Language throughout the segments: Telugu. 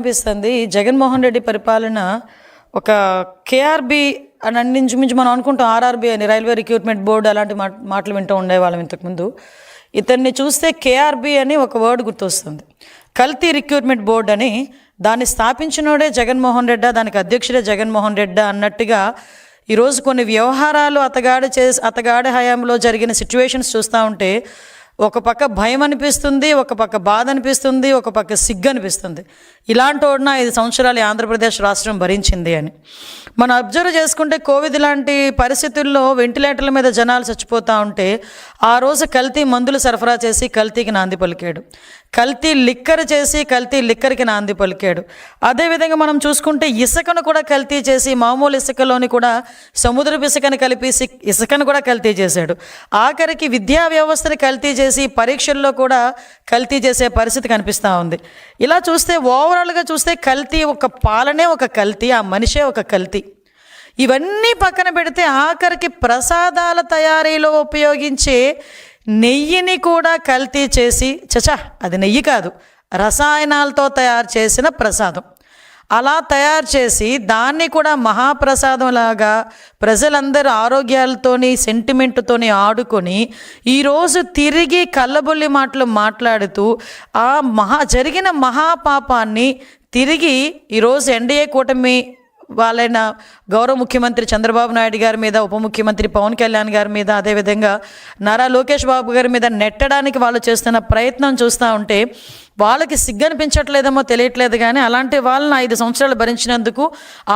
అనిపిస్తుంది. జగన్మోహన్ రెడ్డి పరిపాలన ఒక కేఆర్బి అని అన్నించుమించి మనం అనుకుంటాం ఆర్ఆర్బి అని రైల్వే రిక్రూట్మెంట్ బోర్డు అలాంటి మాట మాటలు వింటూ ఉండేవాళ్ళం ఇంతకుముందు. ఇతన్ని చూస్తే కేఆర్బి అని ఒక వర్డ్ గుర్తొస్తుంది. కల్తీ రిక్రూట్మెంట్ బోర్డు అని దాన్ని స్థాపించినోడే జగన్మోహన్ రెడ్డా దానికి అధ్యక్షుడే జగన్మోహన్ రెడ్డా అన్నట్టుగా ఈరోజు కొన్ని వ్యవహారాలు అతగాడు చేసి అతగాడి హయాంలో జరిగిన సిచ్యువేషన్స్ చూస్తూ ఉంటే ఒక పక్క భయం అనిపిస్తుంది ఒక పక్క బాధ అనిపిస్తుంది ఒక పక్క సిగ్గు అనిపిస్తుంది. ఇలాంటి వాడిన ఐదు సంవత్సరాలు ఆంధ్రప్రదేశ్ రాష్ట్రం భరించింది అని. మనం అబ్జర్వ్ చేసుకుంటే కోవిడ్ లాంటి పరిస్థితుల్లో వెంటిలేటర్ల మీద జనాలు చచ్చిపోతూ ఉంటే ఆ రోజు కల్తీ మందులు సరఫరా చేసి కల్తీకి నాంది పలికాడు. కల్తీ లిక్కర్ చేసి కల్తీ లిక్కర్కి నాంది పలికాడు. అదేవిధంగా మనం చూసుకుంటే ఇసుకను కూడా కల్తీ చేసి మామూలు ఇసుకలోని కూడా సముద్రపు ఇసుకను కలిపి సి- ఇసుకను కూడా కల్తీ చేశాడు. ఆఖరికి విద్యా వ్యవస్థని కల్తీ చేసి పరీక్షల్లో కూడా కల్తీ చేసే పరిస్థితి కనిపిస్తూ ఉంది. ఇలా చూస్తే ఓవరాల్గా చూస్తే కల్తీ ఒక పాలనే ఒక కల్తీ ఆ మనిషే ఒక కల్తీ. ఇవన్నీ పక్కన పెడితే ఆఖరికి ప్రసాదాల తయారీలో ఉపయోగించే నెయ్యిని కూడా కల్తీ చేసి చచా అది నెయ్యి కాదు రసాయనాలతో తయారు చేసిన ప్రసాదం. అలా తయారు చేసి దాన్ని కూడా మహాప్రసాదం లాగా ప్రజలందరూ ఆరోగ్యాలతోని సెంటిమెంట్తోని ఆడుకొని ఈరోజు తిరిగి కళ్ళబొల్లి మాటలు మాట్లాడుతూ ఆ మహా జరిగిన మహాపాపాన్ని తిరిగి ఈరోజు ఎన్డీఏ కూటమి వాళ్ళైన గౌరవ ముఖ్యమంత్రి చంద్రబాబు నాయుడు గారి మీద ఉప ముఖ్యమంత్రి పవన్ కళ్యాణ్ గారి మీద అదేవిధంగా నారా లోకేష్ బాబు గారి మీద నెట్టడానికి వాళ్ళు చేస్తున్న ప్రయత్నం చూస్తూ ఉంటే వాళ్ళకి సిగ్గు అనిపించట్లేదేమో తెలియట్లేదు కానీ అలాంటి వాళ్ళని ఐదు సంవత్సరాలు భరించినందుకు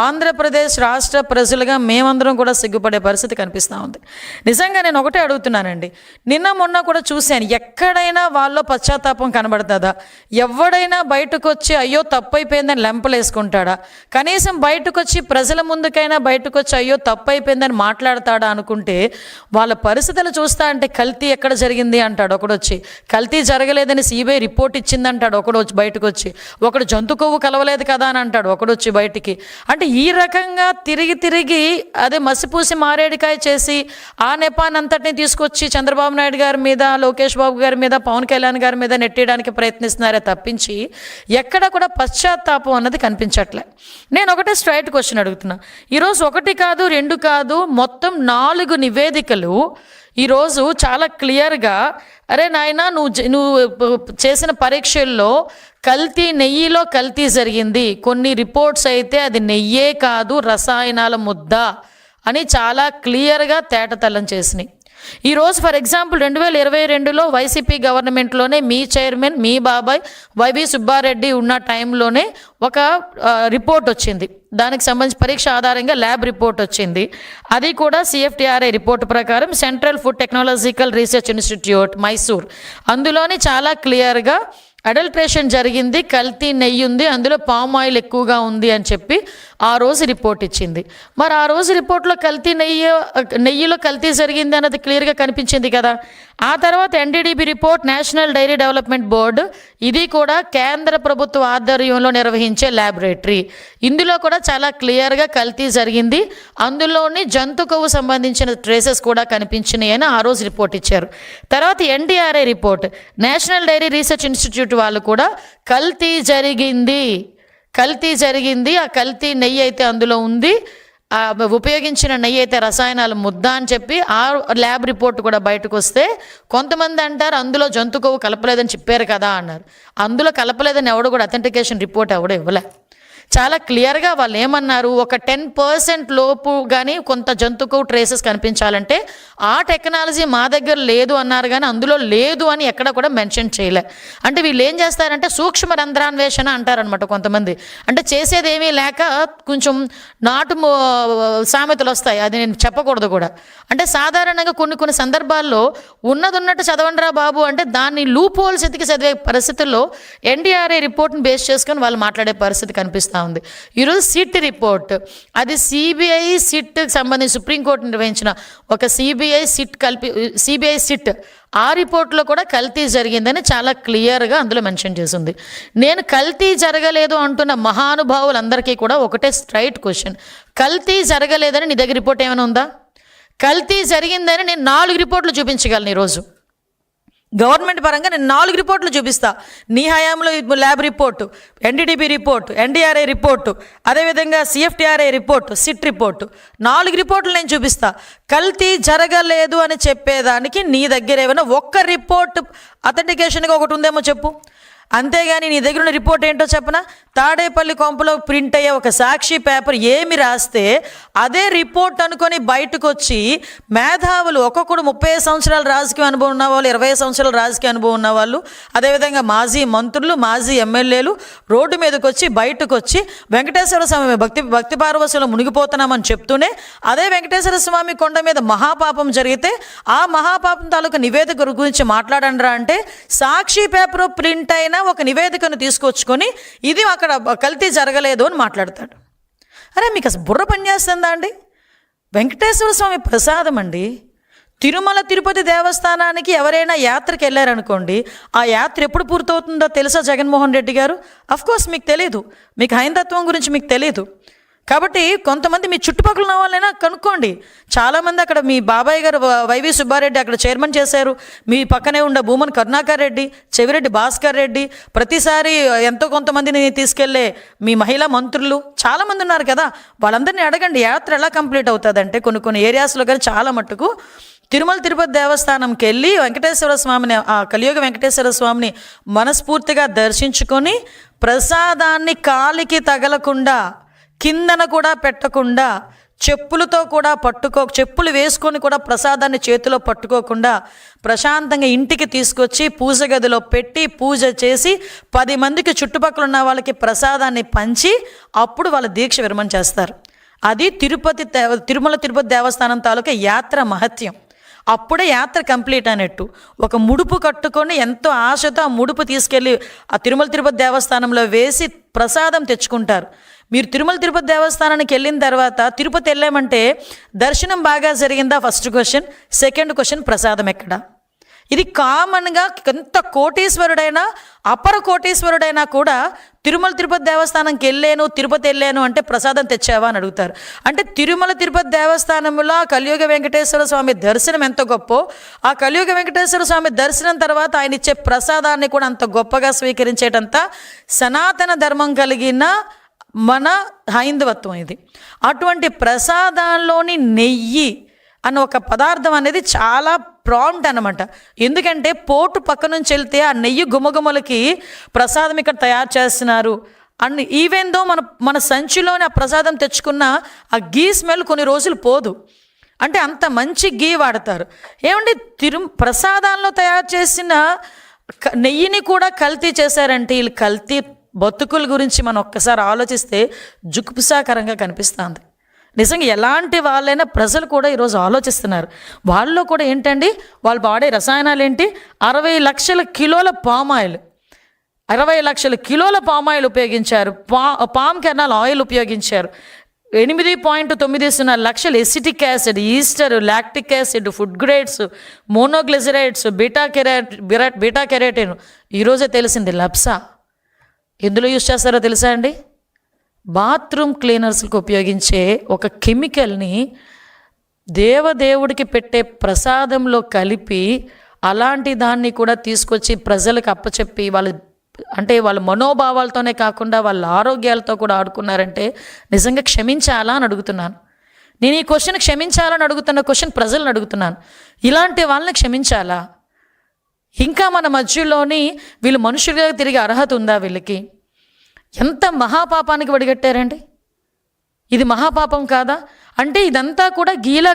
ఆంధ్రప్రదేశ్ రాష్ట్ర ప్రజలుగా మేమందరం కూడా సిగ్గుపడే పరిస్థితి కనిపిస్తూ ఉంది. నిజంగా నేను ఒకటే అడుగుతున్నానండి. నిన్న మొన్న కూడా చూశాను. ఎక్కడైనా వాళ్ళలో పశ్చాత్తాపం కనబడుతుందా? ఎవడైనా బయటకు వచ్చి అయ్యో తప్పైపోయిందని లెంపలేసుకుంటాడా? కనీసం బయటకు వచ్చి ప్రజల ముందుకైనా బయటకు వచ్చి అయ్యో తప్పైపోయిందని మాట్లాడతాడా? అనుకుంటే వాళ్ళ పరిస్థితులు చూస్తా అంటే కల్తీ ఎక్కడ జరిగింది? అంటాడు ఒకడొచ్చి. కల్తీ జరగలేదని సిబిఐ రిపోర్ట్ అంటాడు. ఒకడు వచ్చి బయటకు వచ్చి ఒకడు జంతు కొవ్వు కలవలేదు కదా అని అంటాడు. ఒకడు వచ్చి బయటికి అంటే ఈ రకంగా తిరిగి తిరిగి అదే మసిపూసి మారేడికాయ చేసి ఆ నెపానంతటిని తీసుకొచ్చి చంద్రబాబు నాయుడు గారి మీద లోకేష్ బాబు గారి మీద పవన్ కళ్యాణ్ గారి మీద నెట్టేయడానికి ప్రయత్నిస్తున్నారే తప్పించి ఎక్కడ కూడా పశ్చాత్తాపం అన్నది కనిపించట్లే. నేను ఒకటే స్ట్రైట్ క్వశ్చన్ అడుగుతున్నా. ఈరోజు ఒకటి కాదు రెండు కాదు మొత్తం నాలుగు నివేదికలు ఈరోజు చాలా క్లియర్గా అరే నాయన నువ్వు నువ్వు చేసిన పరీక్షల్లో కల్తీ నెయ్యిలో కల్తీ జరిగింది. కొన్ని రిపోర్ట్స్ అయితే అది నెయ్యే కాదు రసాయనాల ముద్ద అని చాలా క్లియర్గా తేటతల్లం చేసినాయి. ఈరోజు ఫర్ ఎగ్జాంపుల్ రెండు వేల ఇరవై రెండులో వైసీపీ గవర్నమెంట్లోనే మీ చైర్మన్ మీ బాబాయ్ వైవి సుబ్బారెడ్డి ఉన్న టైంలోనే ఒక రిపోర్ట్ వచ్చింది. దానికి సంబంధించి పరీక్ష ఆధారంగా ల్యాబ్ రిపోర్ట్ వచ్చింది. అది కూడా C F T R I report ప్రకారం central food technological research institute Mysore. అందులోని చాలా క్లియర్గా అడల్ట్రేషన్ జరిగింది కల్తీ నెయ్యి ఉంది అందులో పామ్ ఆయిల్ ఎక్కువగా ఉంది అని చెప్పి ఆ రోజు రిపోర్ట్ ఇచ్చింది. మరి ఆ రోజు రిపోర్ట్లో కల్తీ నెయ్యి నెయ్యిలో కల్తీ జరిగింది అన్నది క్లియర్గా కనిపించింది కదా. ఆ తర్వాత N D D B report national dairy development board ఇది కూడా కేంద్ర ప్రభుత్వ ఆధ్వర్యంలో నిర్వహించే ల్యాబొరేటరీ. ఇందులో కూడా చాలా క్లియర్గా కల్తీ జరిగింది. అందులోని జంతు కొవ్వు సంబంధించిన ట్రేసెస్ కూడా కనిపించినాయి అని ఆ రోజు రిపోర్ట్ ఇచ్చారు. తర్వాత N D R I report national dairy research institute వాళ్ళు కూడా కల్తీ జరిగింది. కల్తీ జరిగింది. ఆ కల్తీ నెయ్యి అయితే అందులో ఉంది. ఉపయోగించిన నెయ్యి అయితే రసాయనాలు ముద్ద అని చెప్పి ఆ ల్యాబ్ రిపోర్ట్ కూడా బయటకు వస్తే కొంతమంది అంటారు అందులో జంతు కొవ్వు కలపలేదని చెప్పారు కదా అన్నారు. అందులో కలపలేదని ఎవడు కూడా అథెంటికేషన్ రిపోర్ట్ ఎవడో ఇవ్వలే. చాలా క్లియర్గా వాళ్ళు ఏమన్నారు ఒక టెన్ పర్సెంట్ లోపు కానీ కొంత జంతుకు ట్రేసెస్ కనిపించాలంటే ఆ టెక్నాలజీ మా దగ్గర లేదు అన్నారు కానీ అందులో లేదు అని ఎక్కడ కూడా మెన్షన్ చేయలే. అంటే వీళ్ళు ఏం చేస్తారంటే సూక్ష్మ రంధ్రాన్వేషణ అంటారనమాట కొంతమంది. అంటే చేసేది ఏమీ లేక కొంచెం నాటు సామెతలు వస్తాయి అది నేను చెప్పకూడదు కూడా. అంటే సాధారణంగా కొన్ని కొన్ని సందర్భాల్లో ఉన్నది ఉన్నట్టు చదవండిరా బాబు అంటే దాన్ని లూప్ హోల్స్ ఎతికి చదివే పరిస్థితుల్లో ఎన్డీఆర్ఏ రిపోర్ట్ని బేస్ చేసుకొని వాళ్ళు మాట్లాడే పరిస్థితి కనిపిస్తాం ఉంది. ఈరోజు సిట్ రిపోర్ట్. అది సిబిఐ సిట్కి సంబంధించి సుప్రీంకోర్టు నిర్వహించిన ఒక సిబిఐ సిట్ కలిపి సిబిఐ సిట్. ఆ రిపోర్ట్లో కూడా కల్తీ జరిగిందని చాలా క్లియర్గా అందులో మెన్షన్ చేసింది. నేను కల్తీ జరగలేదు అంటున్న మహానుభావులందరికీ కూడా ఒకటే స్ట్రైట్ క్వశ్చన్. కల్తీ జరగలేదని నీ దగ్గర రిపోర్ట్ ఏమైనా ఉందా? కల్తీ జరిగిందని నేను నాలుగు రిపోర్ట్లు చూపించగలను ఈరోజు. గవర్నమెంట్ పరంగా నేను నాలుగు రిపోర్ట్లు చూపిస్తా. నీ హయాంలో lab report NDDB report NDRI report అదేవిధంగా సిఎఫ్టీఆర్ఐ రిపోర్టు సిట్ రిపోర్టు. నాలుగు రిపోర్ట్లు నేను చూపిస్తా. కల్తీ జరగలేదు అని చెప్పేదానికి నీ దగ్గర ఏమైనా ఒక్క రిపోర్ట్ అథెంటికేషన్గా ఒకటి ఉందేమో చెప్పు. అంతేగాని నీ దగ్గర ఉన్న రిపోర్ట్ ఏంటో చెప్పనా? తాడేపల్లి కొంపలో ప్రింట్ అయ్యే ఒక సాక్షి పేపర్ ఏమి రాస్తే అదే రిపోర్ట్ అనుకొని బయటకు వచ్చి మేధావులు ఒక్కొక్కడు ముప్పై సంవత్సరాల రాజకీయ అనుభవం ఉన్న వాళ్ళు ఇరవై సంవత్సరాల రాజకీయ అనుభవం ఉన్న వాళ్ళు అదేవిధంగా మాజీ మంత్రులు మాజీ ఎమ్మెల్యేలు రోడ్డు మీదకి వచ్చి బయటకు వచ్చి వెంకటేశ్వర స్వామి భక్తి భక్తి పార్వశంలో మునిగిపోతున్నామని చెప్తూనే అదే వెంకటేశ్వర స్వామి కొండ మీద మహాపాపం జరిగితే ఆ మహాపాపం తాలూకు నివేదిక గురించి మాట్లాడండిరా అంటే సాక్షి పేపర్ ప్రింట్ అయిన ఒక నివేదికను తీసుకొచ్చుకొని ఇది అక్కడ కల్తీ జరగలేదు అని మాట్లాడతాడు. అరే మీకు అసలు బుర్ర పనిచేస్తుందా అండి? వెంకటేశ్వర స్వామి ప్రసాదం అండి. తిరుమల తిరుపతి దేవస్థానానికి ఎవరైనా యాత్రకి వెళ్ళారనుకోండి ఆ యాత్ర ఎప్పుడు పూర్తవుతుందో తెలుసా జగన్మోహన్ రెడ్డి గారు? అఫ్కోర్స్ మీకు తెలియదు మీకు హైందత్వం గురించి మీకు తెలియదు కాబట్టి కొంతమంది మీ చుట్టుపక్కల ఉన్న వాళ్ళైనా కనుక్కోండి. చాలామంది అక్కడ మీ బాబాయ్ గారు వ- వైవి సుబ్బారెడ్డి అక్కడ చైర్మన్ చేశారు. మీ పక్కనే ఉన్న భూమన్ కరుణాకర్ రెడ్డి చెవిరెడ్డి భాస్కర్ రెడ్డి ప్రతిసారి ఎంతో కొంతమందిని తీసుకెళ్ళే మీ మహిళా మంత్రులు చాలామంది ఉన్నారు కదా. వాళ్ళందరినీ అడగండి యాత్ర ఎలా కంప్లీట్ అవుతుందంటే కొన్ని కొన్ని ఏరియాస్లో కానీ చాలా మట్టుకు తిరుమల తిరుపతి దేవస్థానంకి వెళ్ళి వెంకటేశ్వర స్వామిని ఆ కలియుగ వెంకటేశ్వర స్వామిని మనస్ఫూర్తిగా దర్శించుకొని ప్రసాదాన్ని కాలికి తగలకుండా కిందన కూడా పెట్టకుండా చెప్పులతో కూడా పట్టుకో చెప్పులు వేసుకొని కూడా ప్రసాదాన్ని చేతిలో పట్టుకోకుండా ప్రశాంతంగా ఇంటికి తీసుకొచ్చి పూజ గదిలో పెట్టి పూజ చేసి పది మందికి చుట్టుపక్కల ఉన్న వాళ్ళకి ప్రసాదాన్ని పంచి అప్పుడు వాళ్ళ దీక్ష విరమణ చేస్తారు. అది తిరుపతి దేవ తిరుమల తిరుపతి దేవస్థానం తాలూకా యాత్ర మహత్యం. అప్పుడే యాత్ర కంప్లీట్ అయినట్టు. ఒక ముడుపు కట్టుకొని ఎంతో ఆశతో ఆ ముడుపు తీసుకెళ్ళి ఆ తిరుమల తిరుపతి దేవస్థానంలో వేసి ప్రసాదం తెచ్చుకుంటారు. మీరు తిరుమల తిరుపతి దేవస్థానానికి వెళ్ళిన తర్వాత తిరుపతి వెళ్ళామంటే దర్శనం బాగా జరిగిందా? ఫస్ట్ క్వశ్చన్ సెకండ్ క్వశ్చన్ ప్రసాదం ఎక్కడ? ఇది కామన్గా ఎంత కోటీశ్వరుడైనా అపర కోటీశ్వరుడైనా కూడా తిరుమల తిరుపతి దేవస్థానంకి వెళ్ళాను తిరుపతి వెళ్ళాను అంటే ప్రసాదం తెచ్చావా అని అడుగుతారు. అంటే తిరుమల తిరుపతి దేవస్థానంలో ఆ కలియుగ వెంకటేశ్వర స్వామి దర్శనం ఎంత గొప్పో ఆ కలియుగ వెంకటేశ్వర స్వామి దర్శనం తర్వాత ఆయన ఇచ్చే ప్రసాదాన్ని కూడా అంత గొప్పగా స్వీకరించేటంత సనాతన ధర్మం కలిగిన మన హైందవత్వం ఇది. అటువంటి ప్రసాదాల్లోని నెయ్యి అన్న ఒక పదార్థం అనేది చాలా ప్రాంప్ట్ అనమాట ఎందుకంటే పోటు పక్క నుంచి వెళ్తే ఆ నెయ్యి గుమగుమలకి ప్రసాదం ఇక్కడ తయారు చేస్తున్నారు. అండ్ ఈవెన్ దో మన మన సంచిలోని ఆ ప్రసాదం తెచ్చుకున్న ఆ గీ స్మెల్ కొన్ని రోజులు పోదు. అంటే అంత మంచి గీ వాడతారు. ఏమంటే తిరు ప్రసాదాల్లో తయారు చేసిన నెయ్యిని కూడా కల్తీ చేశారంటే వీళ్ళు కల్తీ బతుకుల గురించి మనం ఒక్కసారి ఆలోచిస్తే జుగుప్సాకరంగా కనిపిస్తుంది. నిజంగా ఎలాంటి వాళ్ళైనా ప్రజలు కూడా ఈరోజు ఆలోచిస్తున్నారు. వాళ్ళలో కూడా ఏంటండి? వాళ్ళు వాడే రసాయనాలు ఏంటి? అరవై లక్షల కిలోల పామ్ ఆయిల్. అరవై లక్షల కిలోల పామ్ ఆయిల్ ఉపయోగించారు. పా పామ్ కెర్నాల్ ఆయిల్ ఉపయోగించారు. ఎనిమిది పాయింట్ తొమ్మిది సున్నా లక్షలు acetic acid ester lactic acid food grades monoglycerides beta carotene బిరాట్ beta keratin. ఈరోజే తెలిసింది లప్సా ఎందులో యూజ్ చేస్తారో తెలుసా అండి? బాత్రూమ్ క్లీనర్స్కి ఉపయోగించే ఒక కెమికల్ని దేవదేవుడికి పెట్టే ప్రసాదంలో కలిపి అలాంటి దాన్ని కూడా తీసుకొచ్చి ప్రజలకు అప్పచెప్పి వాళ్ళ అంటే వాళ్ళ మనోభావాలతోనే కాకుండా వాళ్ళ ఆరోగ్యాలతో కూడా ఆడుకున్నారంటే నిజంగా క్షమించాలా అని అడుగుతున్నాను. నేను ఈ క్వశ్చన్ క్షమించాలని అడుగుతున్న క్వశ్చన్ ప్రజలను అడుగుతున్నాను. ఇలాంటి వాళ్ళని క్షమించాలా? ఇంకా మన మధ్యలోని వీళ్ళు మనుషులుగా తిరిగే అర్హత ఉందా వీళ్ళకి? ఎంత మహాపాపానికి వడిగట్టారండి? ఇది మహాపాపం కాదా? అంటే ఇదంతా కూడా గీలా